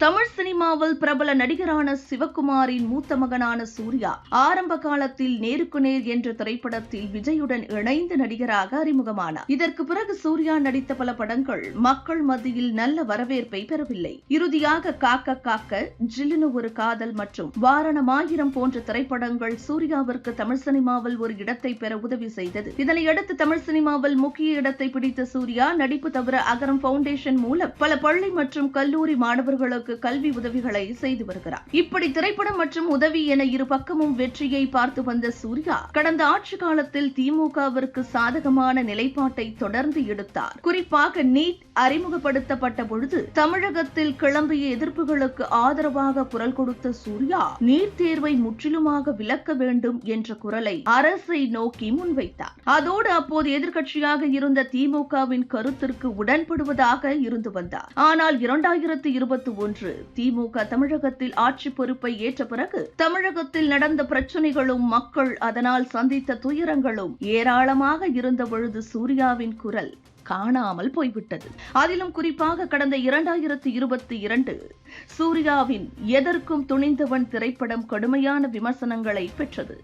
தமிழ் சினிமாவில் பிரபல நடிகரான சிவகுமாரின் மூத்த மகனான சூர்யா ஆரம்ப காலத்தில் நேருக்கு நேர் என்ற திரைப்படத்தில் விஜயுடன் இணைந்து நடிகராக அறிமுகமானார். இதற்கு பிறகு சூர்யா நடித்த பல படங்கள் மக்கள் மத்தியில் நல்ல வரவேற்பை பெறவில்லை. இறுதியாக காக்க காக்க ஜில்லுனு ஒரு காதல் மற்றும் வாரணமாயிரம் போன்ற திரைப்படங்கள் சூர்யாவிற்கு தமிழ் சினிமாவில் ஒரு இடத்தை பெற உதவி செய்தது. இதனையடுத்து தமிழ் சினிமாவில் முக்கிய இடத்தை பிடித்த சூர்யா நடிப்பு தவிர அகரம் பவுண்டேஷன் மூலம் பல பள்ளி மற்றும் கல்லூரி மாணவர்களுக்கு கல்வி உதவி உதவிகளை செய்து வருகிறார். இப்படி திரைப்படம் மற்றும் உதவி என இரு பக்கமும் வெற்றியை பார்த்து வந்த சூர்யா கடந்த ஆட்சி காலத்தில் திமுகவிற்கு சாதகமான நிலைப்பாட்டை தொடர்ந்து எடுத்தார். குறிப்பாக நீட் அறிமுகப்படுத்தப்பட்ட பொழுது தமிழகத்தில் கிளம்பிய எதிர்ப்புகளுக்கு ஆதரவாக குரல் கொடுத்த சூர்யா நீட் தேர்வை முற்றிலுமாக விலக்க வேண்டும் என்ற குரலை அரசை நோக்கி முன்வைத்தார். அதோடு அப்போது எதிர்க்கட்சியாக இருந்த திமுகவின் கருத்திற்கு உடன்படுவதாக இருந்து வந்தார். ஆனால் இரண்டாயிரத்தி இருபத்தி ஒன்று திமுக தமிழகத்தில் ஆட்சி பொறுப்பை ஏற்ற பிறகு தமிழகத்தில் நடந்த பிரச்சனைகளும் மக்கள் அதனால் சந்தித்த துயரங்களும் ஏராளமாக இருந்த பொழுது சூர்யாவின் குரல். காணாமல் போய்விட்டது. அதிலும் குறிப்பாக கடந்த இரண்டாயிரத்து இருபத்தி இரண்டு சூர்யாவின் எதற்கும் துணிந்தவன் திரைப்படம் கடுமையான விமர்சனங்களை பெற்றது.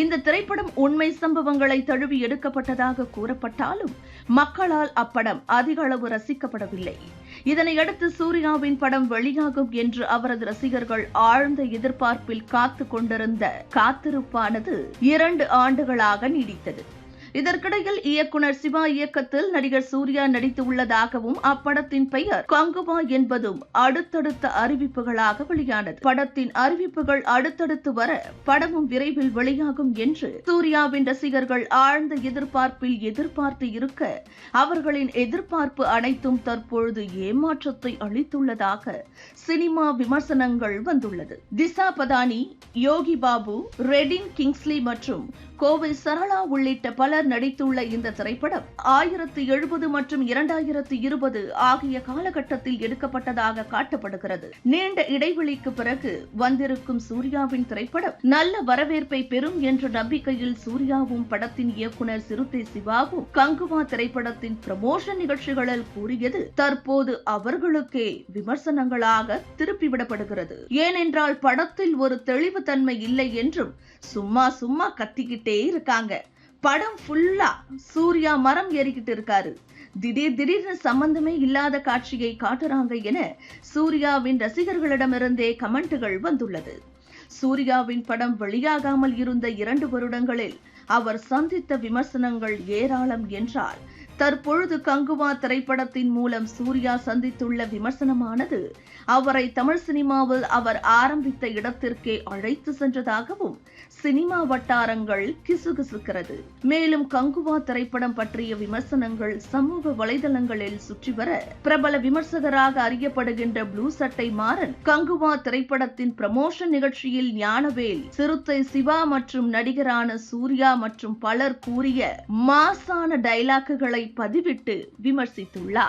இந்த திரைப்படம் உண்மை சம்பவங்களை தழுவி எடுக்கப்பட்டதாக கூறப்பட்டாலும் மக்களால் அப்படம் அதிக அளவு ரசிக்கப்படவில்லை. இதனையடுத்து சூர்யாவின் படம் வெளியாகும் என்று அவரது ரசிகர்கள் ஆழ்ந்த எதிர்பார்ப்பில் காத்து கொண்டிருந்த காத்திருப்பானது இரண்டு ஆண்டுகளாக நீடித்தது. இதற்கிடையில் இயக்குனர் சிவா இயக்கத்தில் நடிகர் சூர்யா நடித்துள்ளதாகவும் அப்படத்தின் பெயர் கங்குவா என்பதும் அடுத்தடுத்த அறிவிப்புகளாக வெளியானது. படத்தின் அறிவிப்புகள் அடுத்தடுத்து வர படமும் விரைவில் வெளியாகும் என்று சூர்யாவின் ரசிகர்கள் ஆழ்ந்த எதிர்பார்ப்பில் எதிர்பார்த்து இருக்க அவர்களின் எதிர்பார்ப்பு அனைத்தும் தற்பொழுது ஏமாற்றத்தை அளித்துள்ளதாக சினிமா விமர்சனங்கள் வந்துள்ளது. திசா பதானி யோகி பாபு ரெடின் கிங்ஸ்லி மற்றும் கோவை சரளா உள்ளிட்ட பலர் நடித்துள்ள இந்த திரைப்படம் ஆயிரத்து எழுபது மற்றும் இரண்டாயிரத்து இருபது ஆகிய காலகட்டத்தில் எடுக்கப்பட்டதாக காட்டப்படுகிறது. நீண்ட இடைவெளிக்கு பிறகு வந்திருக்கும் சூர்யாவின் திரைப்படம் நல்ல வரவேற்பை பெறும் என்ற நம்பிக்கையில் சூர்யாவும் படத்தின் இயக்குனர் சிறுத்தை சிவாவும் கங்குவா திரைப்படத்தின் ப்ரமோஷன் நிகழ்ச்சிகளில் கூறியது தற்போது அவர்களுக்கே விமர்சனங்களாக திருப்பிவிடப்படுகிறது. ஏனென்றால் படத்தில் ஒரு தெளிவுத்தன்மை இல்லை என்றும் சும்மா சும்மா கத்திக்கிட்டே இருக்காங்க. படம் ஃபுல்லா சூர்யா மரம் ஏறிக்கிட்டு இருக்காரு. திடீர் திடீர்னு சம்பந்தமே இல்லாத காட்சியை காட்டுறாங்க என சூர்யாவின் ரசிகர்களிடமிருந்தே கமெண்ட்டுகள் வந்துள்ளது. சூர்யாவின் படம் வெளியாகாமல் இருந்த இரண்டு வருடங்களில் அவர் சந்தித்த விமர்சனங்கள் ஏராளம் என்றால் தற்பொழுது கங்குவா திரைப்படத்தின் மூலம் சூர்யா சந்தித்துள்ள விமர்சனமானது அவரை தமிழ் சினிமாவில் அவர் ஆரம்பித்த இடத்திற்கே அழைத்து சென்றதாகவும் சினிமா வட்டாரங்கள் கிசுகிசுக்கிறது. மேலும் கங்குவா திரைப்படம் பற்றிய விமர்சனங்கள் சமூக வலைதளங்களில் சுற்றி வர பிரபல விமர்சகராக அறியப்படுகின்ற ப்ளூ சட்டை மாறன் கங்குவா திரைப்படத்தின் ப்ரமோஷன் நிகழ்ச்சியில் ஞானவேல் சிறுத்தை சிவா மற்றும் நடிகரான சூர்யா மற்றும் பலர் கூறிய மாசான டைலாக்குகளை பதிவிட்டு விமர்சித்துள்ளார்.